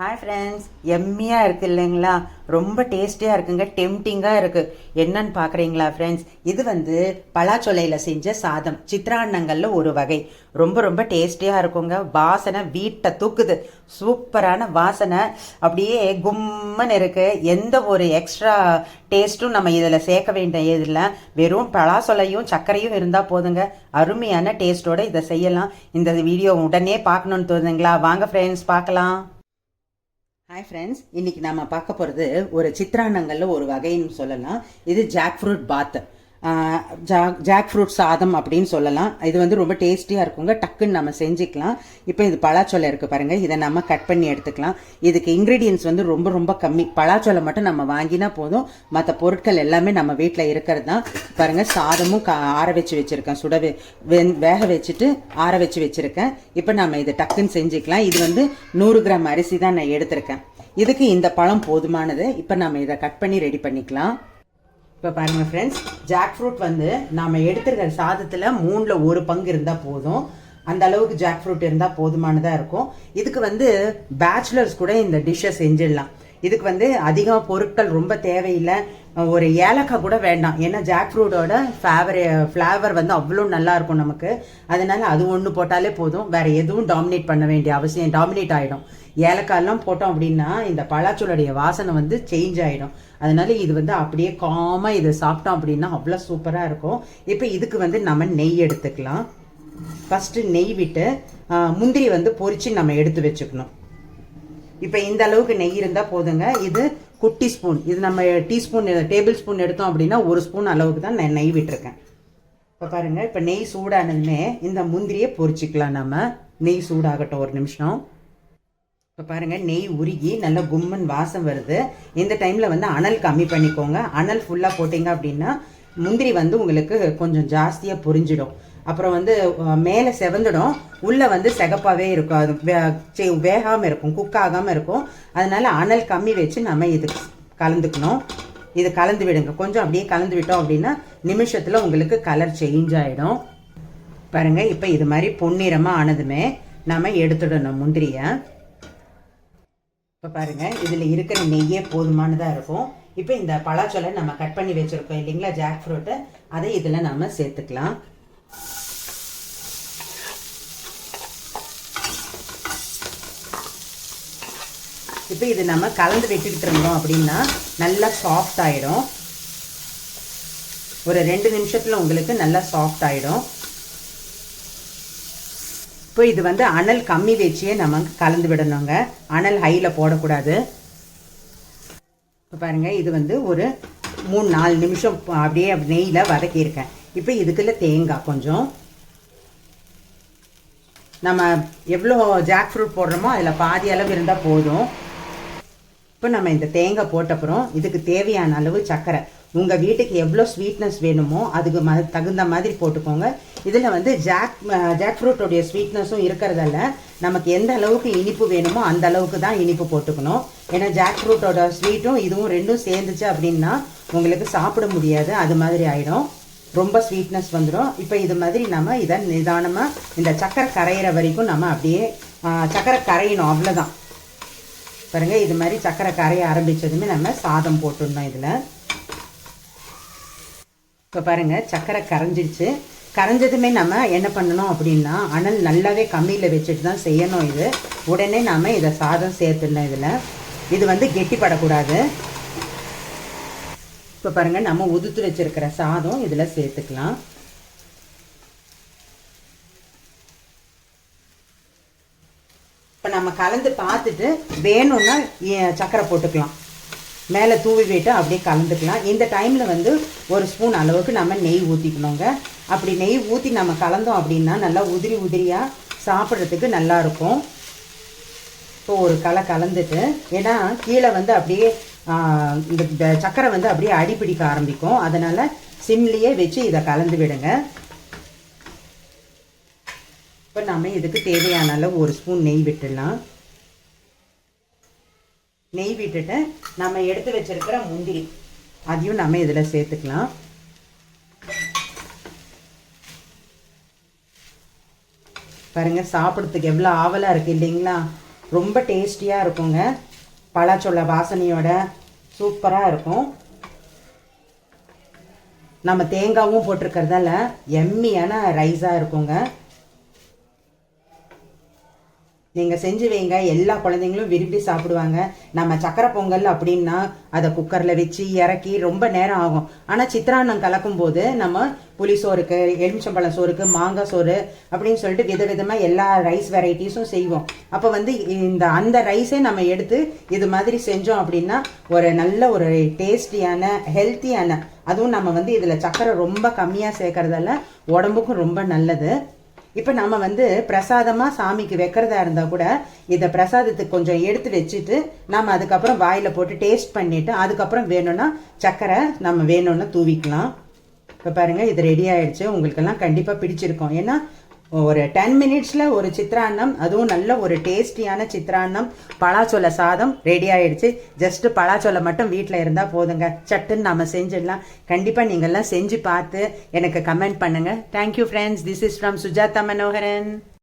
Hi friends எம்மியாக இருக்குது இல்லைங்களா? ரொம்ப டேஸ்டியாக இருக்குங்க. டெம்டிங்காக இருக்குது என்னன்னு பார்க்குறீங்களா ஃப்ரெண்ட்ஸ் இது வந்து பலாச்சொலையில் செஞ்ச சாதம். சித்திராண்ணங்களில் ஒரு வகை. ரொம்ப ரொம்ப டேஸ்டியாக இருக்குங்க. வாசனை வீட்டை தூக்குது. சூப்பரான வாசனை. அப்படியே கும்மன் இருக்குது எந்த ஒரு எக்ஸ்ட்ரா டேஸ்ட்டும் நம்ம இதில் சேர்க்க வேண்டிய இதில் வெறும் பலாசொலையும் சர்க்கரையும் இருந்தால் போதுங்க. அருமையான டேஸ்ட்டோடு இதை செய்யலாம். இந்த வீடியோ உடனே பார்க்கணுன்னு தோணுதுங்களா? வாங்க ஃப்ரெண்ட்ஸ் பார்க்கலாம். ஹாய் ஃப்ரெண்ட்ஸ் இன்னைக்கு நம்ம பார்க்க போகிறது ஒரு சித்ராண்ணங்களில் ஒரு வகைன்னு சொல்லலாம். இது ஜாக் ஃப்ரூட் பாத் ஜாக் ஜாக் ஃப்ரூட் சாதம் அப்படின்னு சொல்லலாம். இது வந்து ரொம்ப டேஸ்டியாக இருக்குங்க. டக்குன்னு நம்ம செஞ்சுக்கலாம். இப்போ இது பலாச்சோலை இருக்குது பாருங்கள் இதை நம்ம கட் பண்ணி எடுத்துக்கலாம். இதுக்கு இன்க்ரீடியன்ஸ் வந்து ரொம்ப ரொம்ப கம்மி. பலாச்சோலை மட்டும் நம்ம வாங்கினா போதும். மற்ற பொருட்கள் எல்லாமே நம்ம வீட்டில் இருக்கிறது தான் பாருங்கள் சாதமும் கா ஆற வச்சு வச்சுருக்கேன். சுட வெ- வேக வச்சுட்டு ஆற வச்சு வச்சுருக்கேன். இப்போ நம்ம இதை டக்குன்னு செஞ்சுக்கலாம். இது வந்து நூறு கிராம் அரிசி தான் நான் எடுத்திருக்கேன். இதுக்கு இந்த பழம் போதுமானது. இப்போ நம்ம இதை கட் பண்ணி ரெடி பண்ணிக்கலாம். இப்போ பாருங்கள் ஃப்ரெண்ட்ஸ் ஜாக் ஃப்ரூட் வந்து நாம் எடுத்துருக்கிற சாதத்தில் மூணில் ஒரு பங்கு இருந்தால் போதும். அந்த அளவுக்கு ஜாக் ஃப்ரூட் இருந்தால் போதுமானதாக இருக்கும். இதுக்கு வந்து பேச்சுலர்ஸ் கூட இந்த டிஷ்ஷை செஞ்சிடலாம். இதுக்கு வந்து அதிகம் பொருட்கள் ரொம்ப தேவையில்லை. ஒரு ஏலக்காய் கூட வேண்டாம். ஏன்னா ஜாக் ஃப்ரூட்டோட ஃபேவர ஃப்ளேவர் வந்து அவ்வளோ நல்லா இருக்கும் நமக்கு. அதனால அது ஒன்று போட்டாலே போதும். வேற எதுவும் டாமினேட் பண்ண வேண்டிய அவசியம் டாமினேட் ஆகிடும் ஏலக்காயெல்லாம் போட்டோம் அப்படின்னா இந்த பழாச்சோளுடைய வாசனை வந்து சேஞ்ச் ஆகிடும் அதனால இது வந்து அப்படியே காமாக இதை சாப்பிட்டோம் அப்படின்னா அவ்வளோ சூப்பராக இருக்கும். இப்போ இதுக்கு வந்து நம்ம நெய் எடுத்துக்கலாம். ஃபஸ்ட்டு நெய் விட்டு முந்திரி வந்து பொறிச்சு நம்ம எடுத்து வச்சுக்கணும். இப்போ இந்த அளவுக்கு நெய் இருந்தால் போதுங்க. இது குட்டி ஸ்பூன். இது நம்ம டீஸ்பூன் டேபிள் ஸ்பூன் எடுத்தோம் அப்படின்னா ஒரு ஸ்பூன் அளவுக்கு தான் நான் நெய் விட்டுருக்கேன். இப்போ பாருங்கள் இப்போ நெய் சூடானதுமே இந்த முந்திரியை பொரிச்சிக்கலாம் நம்ம நெய் சூடாகட்டும் ஒரு நிமிஷம். இப்போ பாருங்கள் நெய் உருகி நல்லா கும்மன் வாசம் வருது. இந்த டைமில் வந்து அனல் கம்மி பண்ணிக்கோங்க. அனல் ஃபுல்லாக போட்டிங்க அப்படின்னா முந்திரி வந்து உங்களுக்கு கொஞ்சம் ஜாஸ்தியாக பொரிஞ்சிடும். அப்புறம் வந்து மேலே செவந்துடும். உள்ளே வந்து செகப்பாகவே இருக்கும். அது வே- வேகாமல் இருக்கும். குக் ஆகாமல் இருக்கும். அதனால் அனல் கம்மி வச்சு நம்ம இது கலந்துக்கணும். இது கலந்து விடுங்க. கொஞ்சம் அப்படியே கலந்து விட்டோம் அப்படின்னா நிமிஷத்தில் உங்களுக்கு கலர் சேஞ்ச் ஆகிடும் பாருங்கள் இப்போ இது மாதிரி பொன்னிறமாக ஆனதுமே நம்ம எடுத்துடணும் முந்திரியை. இப்போ பாருங்க இதில் இருக்கிற நெய்யே போதுமானதாக இருக்கும். இப்போ இந்த பலாச்சொலை நம்ம கட் பண்ணி வச்சுருக்கோம் இல்லைங்களா ஜாக் ஃப்ரூட்டு அதை இதில் நம்ம சேர்த்துக்கலாம். இப்போ இது நம்ம கலந்து விட்டுக்கிட்டு இருந்தோம் அப்படின்னா நல்லா சாஃப்ட் ஆகிடும் ஒரு ரெண்டு நிமிஷத்தில் உங்களுக்கு நல்லா சாஃப்ட் ஆகிடும் இப்போ இது வந்து அனல் கம்மி வச்சே நம்ம கலந்து விடணுங்க. அனல் ஹையில் போடக்கூடாது. இப்போ பாருங்க இது வந்து ஒரு மூணு நாலு நிமிஷம் அப்படியே நெய்யில் வதக்கியிருக்கேன் இப்போ இதுக்குள்ள தேங்காய் கொஞ்சம். நம்ம எவ்வளோ ஜாக் ஃப்ரூட் போடுறோமோ அதில் பாதி அளவு இருந்தால் போதும். இப்போ நம்ம இந்த தேங்காய் போட்டப்புறம் இதுக்கு தேவையான அளவு சர்க்கரை. உங்கள் வீட்டுக்கு எவ்வளோ ஸ்வீட்னஸ் வேணுமோ அதுக்கு ம தகுந்த மாதிரி போட்டுக்கோங்க. இதில் வந்து ஜாக் ஜாக் ஃப்ரூட்டோடைய ஸ்வீட்னஸும் இருக்கிறதால நமக்கு எந்த அளவுக்கு இனிப்பு வேணுமோ அந்த அளவுக்கு தான் இனிப்பு போட்டுக்கணும். ஏன்னா ஜாக் ஃப்ரூட்டோட ஸ்வீட்டும் இதுவும் ரெண்டும் சேர்ந்துச்சு அப்படின்னா உங்களுக்கு சாப்பிட முடியாது. அது மாதிரி ஆகிடும் ரொம்ப ஸ்வீட்னஸ் வந்துடும் இப்போ இது மாதிரி நம்ம இதை நிதானமாக இந்த சக்கரை கரையிற வரைக்கும் நம்ம அப்படியே சக்கரை கரையணும். அவ்வளோதான் பாருங்க இது மாதிரி சக்கரை கரைய ஆரம்பிச்சதுமே நம்ம சாதம் போட்டுடணும் இதில். இப்போ பாருங்க சக்கரை கரைஞ்சிடுச்சு கரைஞ்சதுமே நம்ம என்ன பண்ணணும் அப்படின்னா அனல் நல்லாவே கம்மியில் வச்சுட்டு தான் செய்யணும் இது. உடனே நாம இதை சாதம் சேர்த்துடணும் இதில். இது வந்து கெட்டிப்படக்கூடாது. இப்போ பாருங்க நம்ம உதுத்து வச்சிருக்கிற சாதம் இதில் சேர்த்துக்கலாம் இப்போ நம்ம கலந்து பார்த்துட்டு வேணும்னா ஏ- சக்கரை போட்டுக்கலாம். மேலே தூவி விட்டு அப்படியே கலந்துக்கலாம். இந்த டைமில் வந்து ஒரு ஸ்பூன் அளவுக்கு நம்ம நெய் ஊற்றிக்கணுங்க அப்படி நெய் ஊற்றி நம்ம கலந்தோம் அப்படின்னா நல்லா உதிரி உதிரியாக சாப்பிட்றதுக்கு நல்லா இருக்கும். இப்போ ஒரு கலை கலந்துட்டு ஏன்னா கீழே வந்து அப்படியே இந்த இந்த சக்கரை வந்து அப்படியே அடிப்பிடிக்க ஆரம்பிக்கும். அதனால் சிம்லேயே வச்சு இதை கலந்து விடுங்க. இப்போ நாம் இதுக்கு தேவையான அளவு ஒரு ஸ்பூன் நெய் விட்டுடலாம். நெய் விட்டுட்டு நம்ம எடுத்து வச்சிருக்கிற முந்திரி அதையும் நம்ம இதில் சேர்த்துக்கலாம். பாருங்க சாப்பிட்றதுக்கு எவ்வளோ ஆவலாக இருக்குது இல்லைங்களா? ரொம்ப டேஸ்டியாக இருக்குங்க. பழச்சொல்ல வாசனையோட சூப்பராக இருக்கும். நம்ம தேங்காவும் போட்டிருக்கிறதால எம்மியான ரைஸாக இருக்குங்க. நீங்கள் செஞ்சு வைங்க. எல்லா குழந்தைங்களும் விரும்பி சாப்பிடுவாங்க. நம்ம சக்கரை பொங்கல் அப்படின்னா அதை குக்கரில் வச்சு இறக்கி ரொம்ப நேரம் ஆகும். ஆனால் சித்திரான்னம் கலக்கும் போது நம்ம புளி சோறுக்கு எலுமிச்சம்பழம் சோறுக்கு மாங்காய் சோறு அப்படின்னு சொல்லிட்டு விதவிதமாக எல்லா ரைஸ் வெரைட்டிஸும் செய்வோம். அப்போ வந்து இந்த அந்த ரைஸே நம்ம எடுத்து இது மாதிரி செஞ்சோம் அப்படின்னா ஒரு நல்ல ஒரு டேஸ்டியான ஹெல்த்தியான அதுவும் நம்ம வந்து இதில் சக்கரை ரொம்ப கம்மியாக சேர்க்கறதால உடம்புக்கும் ரொம்ப நல்லது. இப்போ நம்ம வந்து பிரசாதமாக சாமிக்கு வைக்கிறதா இருந்தால் கூட இதை பிரசாதத்துக்கு கொஞ்சம் எடுத்து வச்சுட்டு நம்ம அதுக்கப்புறம் வாயில் போட்டு டேஸ்ட் பண்ணிவிட்டு அதுக்கப்புறம் வேணும்னா சக்கரை நம்ம வேணும்னா தூவிக்கலாம். இப்போ பாருங்கள் இது ரெடி ஆயிடுச்சு. உங்களுக்கெல்லாம் கண்டிப்பாக பிடிச்சிருக்கும். ஏன்னா ஒரு டென் மினிட்ஸில் ஒரு சித்ரான்னம் அதுவும் நல்ல ஒரு டேஸ்டியான சித்ரான்னம். பலாச்சோல சாதம் ரெடி ஆயிடுச்சு. ஜஸ்ட்டு பலாச்சோலை மட்டும் வீட்டில் இருந்தால் போதுங்க. சட்டுன்னு நம்ம செஞ்சிடலாம். கண்டிப்பாக நீங்கள்லாம் செஞ்சு பார்த்து எனக்கு கமெண்ட் பண்ணுங்கள் thank you friends this is from Sujatha Manoharan